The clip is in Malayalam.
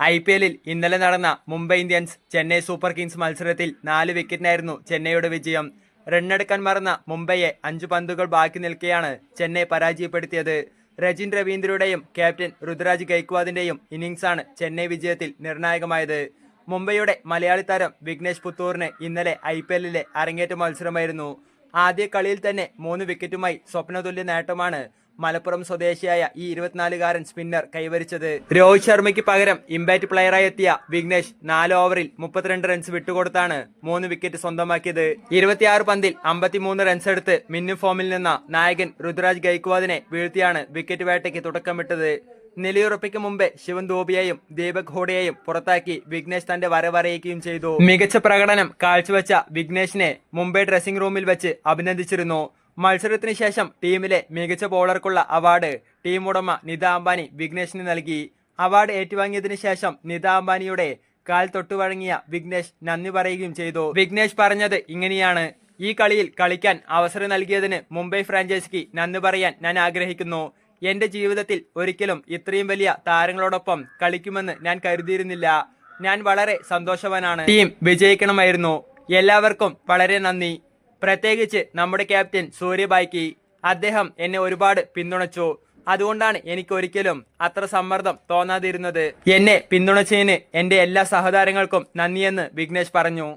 ഐ പി എല്ലിൽ ഇന്നലെ നടന്ന Mumbai Indians Chennai super kings മത്സരത്തിൽ നാല് വിക്കറ്റിനായിരുന്നു ചെന്നൈയുടെ വിജയം. റണ്ണെടുക്കാൻ മറന്ന മുംബൈയെ അഞ്ചു പന്തുകൾ ബാക്കി നിൽക്കെയാണ് ചെന്നൈ പരാജയപ്പെടുത്തിയത്. രജിൻ രവീന്ദ്രയുടെയും ക്യാപ്റ്റൻ ഋതുരാജ് ഗൈക്വാദിന്റെയും ഇന്നിംഗ്സാണ് ചെന്നൈ വിജയത്തിൽ നിർണായകമായത്. മുംബൈയുടെ മലയാളി താരം വിഘ്നേഷ് പുത്തൂറിന് ഇന്നലെ ഐ പി എല്ലിലെ അരങ്ങേറ്റ മത്സരമായിരുന്നു. ആദ്യ കളിയിൽ തന്നെ മൂന്ന് വിക്കറ്റുമായി സ്വപ്നതുല്യ നേട്ടമാണ് മലപ്പുറം സ്വദേശിയായ ഈ ഇരുപത്തിനാലുകാരൻ സ്പിന്നർ കൈവരിച്ചത്. രോഹിത് ശർമ്മയ്ക്ക് പകരം ഇമ്പാക്ട് പ്ലെയറായി എത്തിയ വിഘ്നേഷ് നാല് ഓവറിൽ മുപ്പത്തിരണ്ട് റൺസ് വിട്ടുകൊടുത്താണ് മൂന്ന് വിക്കറ്റ് സ്വന്തമാക്കിയത്. ഇരുപത്തിയാറ് പന്തിൽ അമ്പത്തിമൂന്ന് റൺസ് എടുത്ത് മിന്നും ഫോമിൽ നിന്ന നായകൻ രുദ്രാജ് ഗൈക്വാദിനെ വീഴ്ത്തിയാണ് വിക്കറ്റ് വേട്ടയ്ക്ക് തുടക്കമിട്ടത്. നിലയുറപ്പിക്ക് മുമ്പേ ശിവൻ ദോബിയെയും ദീപക് ഹോഡയെയും പുറത്താക്കി വിഘ്നേഷ് തന്റെ വരവറിയിക്കുകയും ചെയ്തു. മികച്ച പ്രകടനം കാഴ്ചവെച്ച വിഘ്നേഷിനെ മുംബൈ ഡ്രസ്സിംഗ് റൂമിൽ വെച്ച് അഭിനന്ദിച്ചിരുന്നു. മത്സരത്തിന് ശേഷം ടീമിലെ മികച്ച ബോളർക്കുള്ള അവാർഡ് ടീം ഉടമ നിത അംബാനി വിഘ്നേഷിന് നൽകി. അവാർഡ് ഏറ്റുവാങ്ങിയതിനു ശേഷം നിത അംബാനിയുടെ കാൽ തൊട്ടുവഴങ്ങിയ വിഘ്നേഷ് നന്ദി പറയുകയും ചെയ്തു. വിഘ്നേഷ് പറഞ്ഞത് ഇങ്ങനെയാണ്. ഈ കളിയിൽ കളിക്കാൻ അവസരം നൽകിയതിന് മുംബൈ ഫ്രാഞ്ചൈസിക്ക് നന്ദി പറയാൻ ഞാൻ ആഗ്രഹിക്കുന്നു. എന്റെ ജീവിതത്തിൽ ഒരിക്കലും ഇത്രയും വലിയ താരങ്ങളോടൊപ്പം കളിക്കുമെന്ന് ഞാൻ കരുതിയിരുന്നില്ല. ഞാൻ വളരെ സന്തോഷവാനാണ്. ടീം വിജയിക്കണമായിരുന്നു. എല്ലാവർക്കും വളരെ നന്ദി. പ്രത്യേകിച്ച് നമ്മുടെ ക്യാപ്റ്റൻ സൂര്യബായ്ക്ക് അദ്ദേഹം എന്നെ ഒരുപാട് പിന്തുണച്ചു. അതുകൊണ്ടാണ് എനിക്ക് ഒരിക്കലും അത്ര സമ്മർദ്ദം തോന്നാതിരുന്നത്. എന്നെ പിന്തുണച്ചതിന് എന്റെ എല്ലാ സഹതാരങ്ങൾക്കും നന്ദിയെന്ന് വിഘ്നേഷ് പറഞ്ഞു.